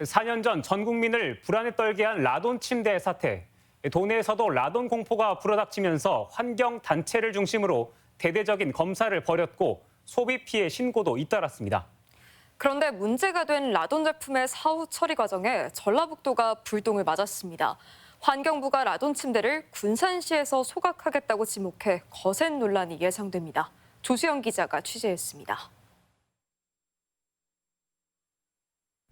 4년 전 전 국민을 불안에 떨게 한 라돈 침대 사태. 도내에서도 라돈 공포가 불어닥치면서 환경 단체를 중심으로 대대적인 검사를 벌였고 소비 피해 신고도 잇따랐습니다. 그런데 문제가 된 라돈 제품의 사후 처리 과정에 전라북도가 불똥을 맞았습니다. 환경부가 라돈 침대를 군산시에서 소각하겠다고 지목해 거센 논란이 예상됩니다. 조수영 기자가 취재했습니다.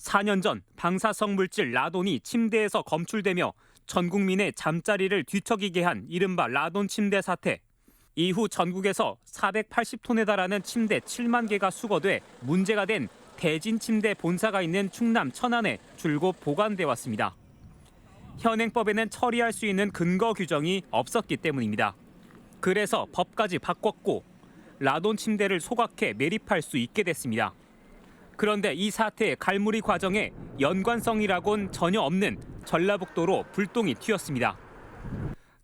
4년 전 방사성 물질 라돈이 침대에서 검출되며 전 국민의 잠자리를 뒤척이게 한 이른바 라돈 침대 사태. 이후 전국에서 480톤에 달하는 침대 7만 개가 수거돼 문제가 된 대진 침대 본사가 있는 충남 천안에 줄곧 보관돼 왔습니다. 현행법에는 처리할 수 있는 근거 규정이 없었기 때문입니다. 그래서 법까지 바꿨고 라돈 침대를 소각해 매립할 수 있게 됐습니다. 그런데 이 사태의 갈무리 과정에 연관성이라곤 전혀 없는 전라북도로 불똥이 튀었습니다.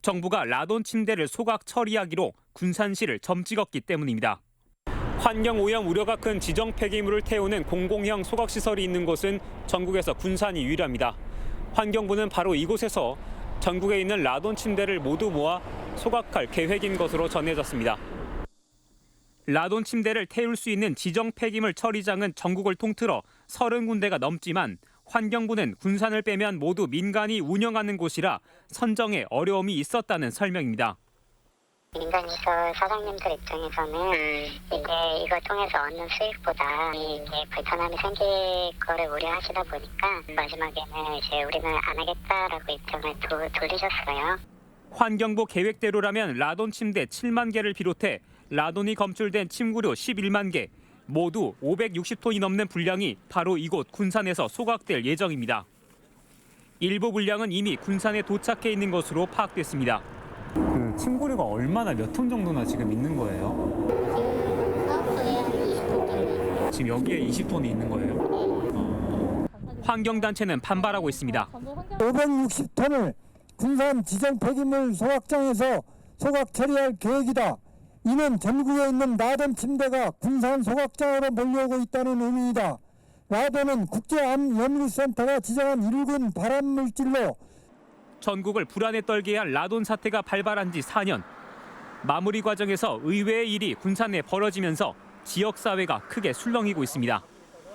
정부가 라돈 침대를 소각 처리하기로 군산시를 점찍었기 때문입니다. 환경 오염 우려가 큰 지정 폐기물을 태우는 공공형 소각 시설이 있는 곳은 전국에서 군산이 유일합니다. 환경부는 바로 이곳에서 전국에 있는 라돈 침대를 모두 모아 소각할 계획인 것으로 전해졌습니다. 라돈 침대를 태울 수 있는 지정 폐기물 처리장은 전국을 통틀어 30군데가 넘지만 환경부는 군산을 빼면 모두 민간이 운영하는 곳이라 선정에 어려움이 있었다는 설명입니다. 민간시설 사장님들 입장에서는 이제 이걸 통해서 얻는 수익보다 이제 불편함이 생길 거를 우려하시다 보니까 마지막에는 이제 우리는 안 하겠다라고 입장을 도, 돌리셨어요. 환경부 계획대로라면 라돈 침대 7만 개를 비롯해 라돈이 검출된 침구류 11만 개, 모두 560톤이 넘는 분량이 바로 이곳 군산에서 소각될 예정입니다. 일부 분량은 이미 군산에 도착해 있는 것으로 파악됐습니다. 그 침구류가 얼마나 몇 톤 정도나 지금 있는 거예요? 지금 여기에 20톤이 있는 거예요? 환경단체는 반발하고 있습니다. 560톤을 군산 지정 폐기물 소각장에서 소각 처리할 계획이다. 이는 전국에 있는 라돈 침대가 군산 소각장으로 몰려오고 있다는 의미이다. 라돈은 국제암연구센터가 지정한 1군 발암물질로 전국을 불안에 떨게 한 라돈 사태가 발발한 지 4년. 마무리 과정에서 의외의 일이 군산에 벌어지면서 지역 사회가 크게 술렁이고 있습니다.